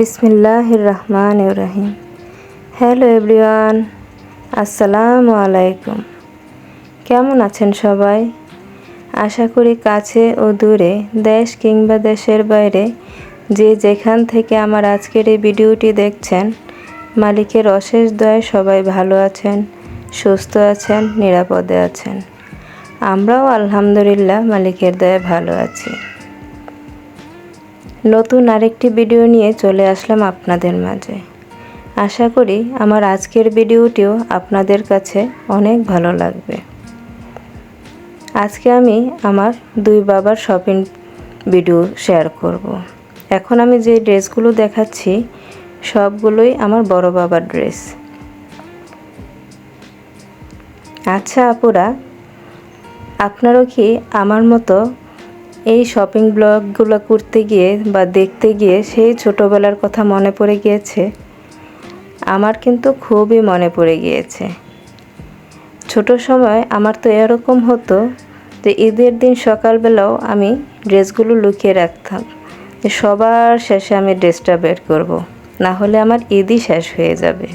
বিসমিল্লাহ রহমান রহিম hello everyone, আসসালামু আলাইকুম। কেমন আছেন সবাই? আশা করি কাছে ও দূরে, দেশ কিংবা দেশের বাইরে, যে যেখান থেকে আমার আজকের এই ভিডিওটি দেখছেন, মালিকের অশেষ দয়ায় সবাই ভালো আছেন, সুস্থ আছেন, নিরাপদে আছেন। আমরাও আলহামদুলিল্লাহ মালিকের দয়ায় ভালো আছি। নতুন আরেকটি ভিডিও নিয়ে চলে আসলাম আপনাদের মাঝে। আশা করি আমার আজকের ভিডিওটিও আপনাদের কাছে অনেক ভালো লাগবে। আজকে আমি আমার দুই বাবার শপিং ভিডিও শেয়ার করব। এখন আমি যে ড্রেসগুলো দেখাচ্ছি, সবগুলোই আমার বড় বাবার ড্রেস। আচ্ছা আপুরা, আপনারও কি আমার মতো এই শপিং ব্লগগুলো করতে গিয়ে বা দেখতে গিয়ে সেই ছোটোবেলার কথা মনে পড়ে গিয়েছে। আমার কিন্তু খুবই মনে পড়ে গিয়েছে। ছোট সময় আমার তো এরকম হতো যে ঈদের দিন সকালবেলাও আমি ড্রেসগুলো লুকিয়ে রাখতাম। যে সবার শেষে আমি ড্রেসটা বের করব। না হলে আমার ঈদই শেষ হয়ে যাবে।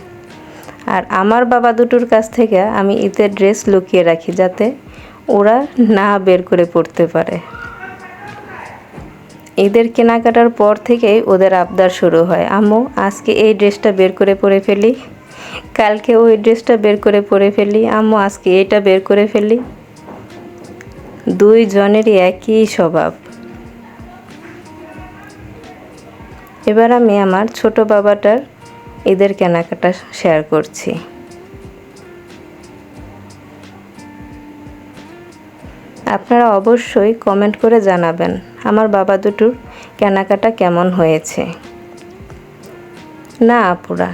আর আমার বাবা দুটোর কাছ থেকে আমি ঈদের ড্রেস লুকিয়ে রাখি যাতে ওরা না বের করে পড়তে পারে। ঈদের কেনাকাটার পর থেকেই ওদের আবদার শুরু হয়। আম্মু, আজকে এই ড্রেসটা বের করে পরে ফেলি কালকে ওই ড্রেসটা বের করে পরে ফেলি আম্মু, আজকে এটা বের করে ফেলি দুই জনেরই একই স্বভাব। এবার আমি আমার ছোট বাবাটার ঈদের কেনাকাটা শেয়ার করছি। আপনারা অবশ্যই কমেন্ট করে জানাবেন, আমার বাবা দুটোর কেনাকাটা কেমন হয়েছে। না, আপুরা,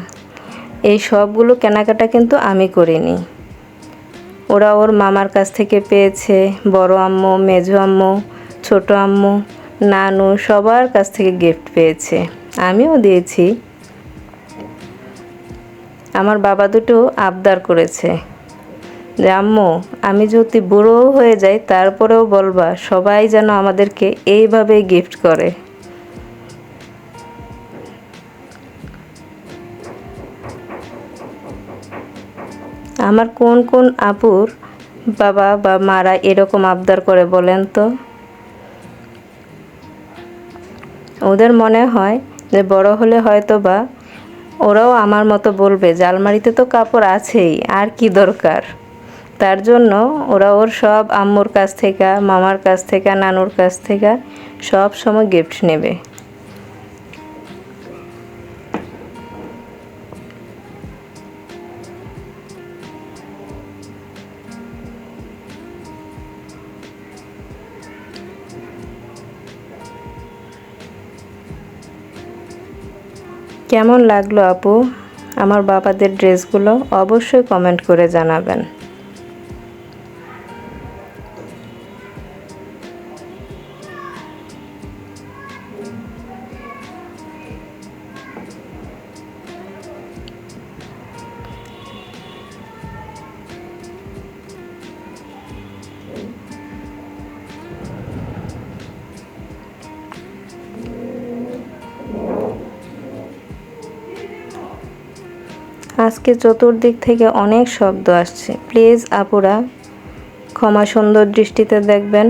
এই সবগুলো কেনাকাটা কিন্তু আমি করিনি। ওরা ওর মামার কাছ থেকে পেয়েছে, বড় আম্মু, মেজো আম্মু, ছোট আম্মু, নানু, সবার কাছ থেকে গিফট পেয়েছে। আমিও দিয়েছি। আমার বাবা দুটো আবদার করেছে। যে আম্মু, আমি যদি বুড়ো হয়ে যাই, তারপরেও বলবা, সবাই যেন আমাদেরকে এইভাবেই গিফট করে। আমার কোন কোন আপুর বাবা বা মারা এরকম আবদার করে বলেন তো? ওদের মনে হয় যে বড় হলে হয়তো বা ওরাও আমার মতো বলবে যে আলমারিতে তো কাপড় আছেই, আর কি দরকার? তার জন্য ওরা ওর সব আম্মুর কাছ থেকে, মামার কাছ থেকে, নানুর কাছ থেকে সব সময় গিফট নেবে। কেমন লাগল আপু? আমার বাবাদের ড্রেসগুলো অবশ্যই কমেন্ট করে জানাবেন। আজকে চতুর্দিক থেকে অনেক শব্দ আসছে। প্লিজ, আপুরা, ক্ষমা সুন্দর দৃষ্টিতে দেখবেন।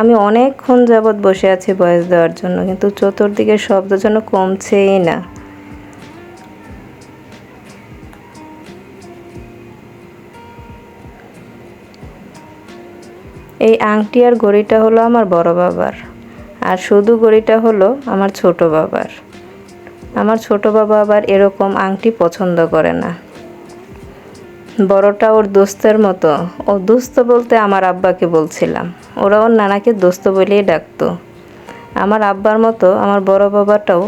আমি অনেকক্ষণ যাবৎ বসে আছি বয়স দেওয়ার জন্য, কিন্তু চতুর্দিকের শব্দ যেন কমছেই না। এই আংটি আর ঘড়িটা হলো আমার বড় বাবার, আর শুধু ঘড়িটা হলো আমার ছোট বাবার। আমার ছোট বাবা আবার এরকম আংটি পছন্দ করে না। বড়টা ওর দোস্তের মতো। ও দোস্ত বলতে আমার আব্বাকে বলছিলাম। ওরা ওর নানাকে দোস্ত বলেই ডাকতো। আমার আব্বার মতো আমার বড় বাবাটাও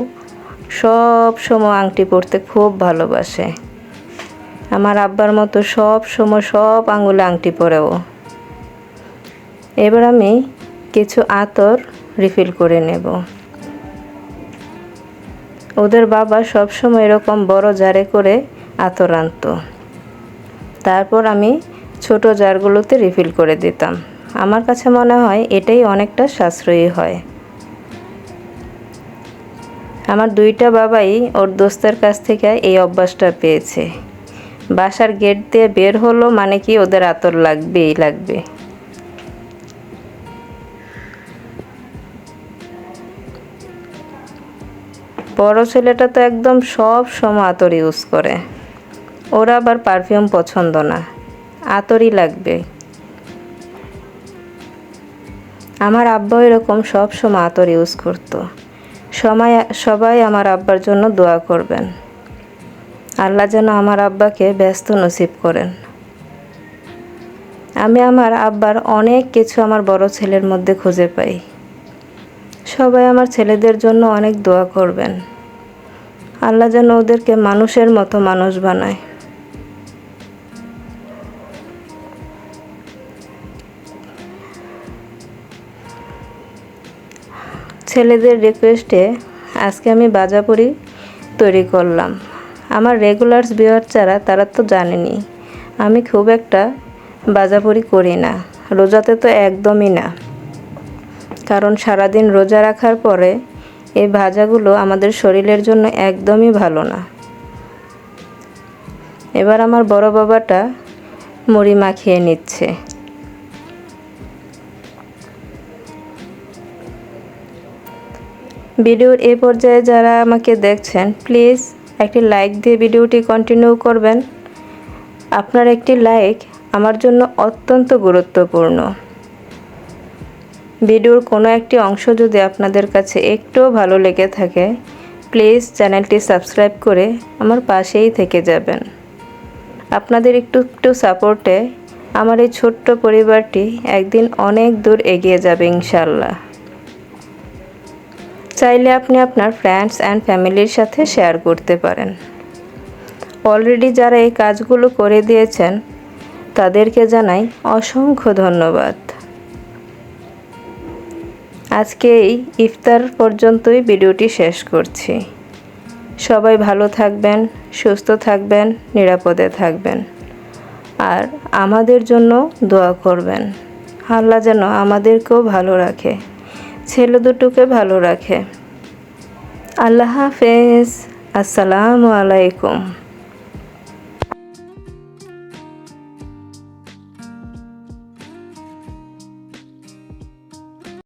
সব সময় আংটি পরতে খুব ভালোবাসে। আমার আব্বার মতো সব সময় সব আঙুলে আংটি পরেও এবার আমি কিছু আতর রিফিল করে নেব। ওদের বাবা সবসময় এরকম বড় জারে করে আতর আনতো। তারপর আমি ছোট জারগুলোতে রিফিল করে দিতাম। আমার কাছে মনে হয় এটাই অনেকটা সাশ্রয়ী হয়। আমার দুইটা বাবাই ওর দোস্তের কাছ থেকে এই অভ্যাসটা পেয়েছে। বাসার গেট দিয়ে বের হলো মানে কি ওদের আতর লাগবেই লাগবে। বড় ছেলেটা তো একদম সব সময় আতর ইউজ করে। ওরা আবার পারফিউম পছন্দ না। আতরই লাগবে। আমার আব্বা এরকম সব সময় আতর ইউজ করতো। সময়, সবাই আমার আব্বার জন্য দোয়া করবেন। আল্লাহ যেন আমার আব্বাকে ব্যস্ত নসিব করেন। আমি আমার আব্বার অনেক কিছু আমার বড় ছেলের মধ্যে খুঁজে পাই। সবাই আমার ছেলেদের জন্য অনেক দোয়া করবেন। আল্লাহ যেন ওদেরকে মানুষের মতো মানুষ বানায়। ছেলেদের রিকোয়েস্টে আজকে আমি বাজাপুরি তৈরি করলাম। আমার রেগুলার বিয়ার যারা, তারা তো জানেনি, আমি খুব একটা বাজাপুরি করি না। রোজাতে তো একদমই না। কারণ সারাদিন রোজা রাখার পরে এই ভাজাগুলো আমাদের শরীরের জন্য একদমই ভালো না। এবার আমার বড় বাবাটা মুড়ি মাখিয়ে নিচ্ছে। ভিডিওর এ পর্যায়ে যারা আমাকে দেখছেন, প্লিজ একটি লাইক দিয়ে ভিডিওটি কন্টিনিউ করবেন। আপনার একটি লাইক আমার জন্য অত্যন্ত গুরুত্বপূর্ণ। ভিডিওর কোনো একটি অংশ যদি আপনাদের কাছে একটুও ভালো লেগে থাকে প্লিজ চ্যানেলটি সাবস্ক্রাইব করে আমার পাশেই থেকে যাবেন। আপনাদের একটু একটু সাপোর্টে আমার এই ছোট্ট পরিবারটি একদিন অনেক দূর এগিয়ে যাবে ইনশাল্লাহ চাইলে আপনি আপনার ফ্রেন্ডস অ্যান্ড ফ্যামিলির সাথে শেয়ার করতে পারেন। অলরেডি যারা এই কাজগুলো করে দিয়েছেন, তাদেরকে জানাই অসংখ্য ধন্যবাদ। আজকে এই ইফতার পর্যন্তই ভিডিওটি শেষ করছি। সবাই ভালো থাকবেন, সুস্থ থাকবেন, নিরাপদে থাকবেন। আর আমাদের জন্য দোয়া করবেন। আল্লাহ যেন আমাদেরকেও ভালো রাখে, ছেলে দুটোকে ভালো রাখে। আল্লাহ হাফেজ। আসসালামু আলাইকুম।